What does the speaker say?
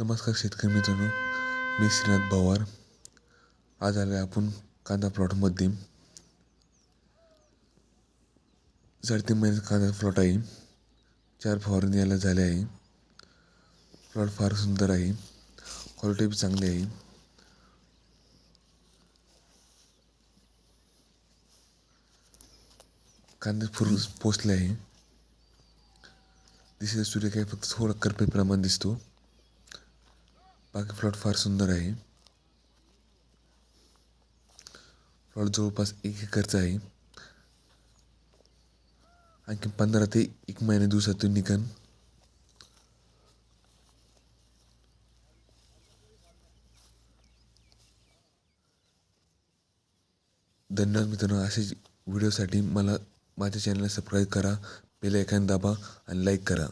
नमस्कार शेतकरी मित्रांनो मी श्रीनाथ पवार. आज आलो आहे आपण कांदा प्लॉटमध्ये साडेतीन महिन्यात कांदा प्लॉट आहे. चार फवारणी याला झाले आहे. प्लॉट फार सुंदर आहे. क्वालिटी बी चांगली आहे. कांदे फुल पोचले आहे. दिसेल सूर्य काही फक्त थोडा करपे प्रमाण दिसतो. बाकी प्लॉट फार सुंदर आहे. प्लॉट जवळपास एक एकरचा आहे. आणखी पंधरा ते एक महिने दिवसातून निघण धन्यवाद मित्रांनो असेच व्हिडिओसाठी मला माझ्या चॅनलला सबस्क्राईब करा बेल आयकॉन दाबा आणि लाईक करा.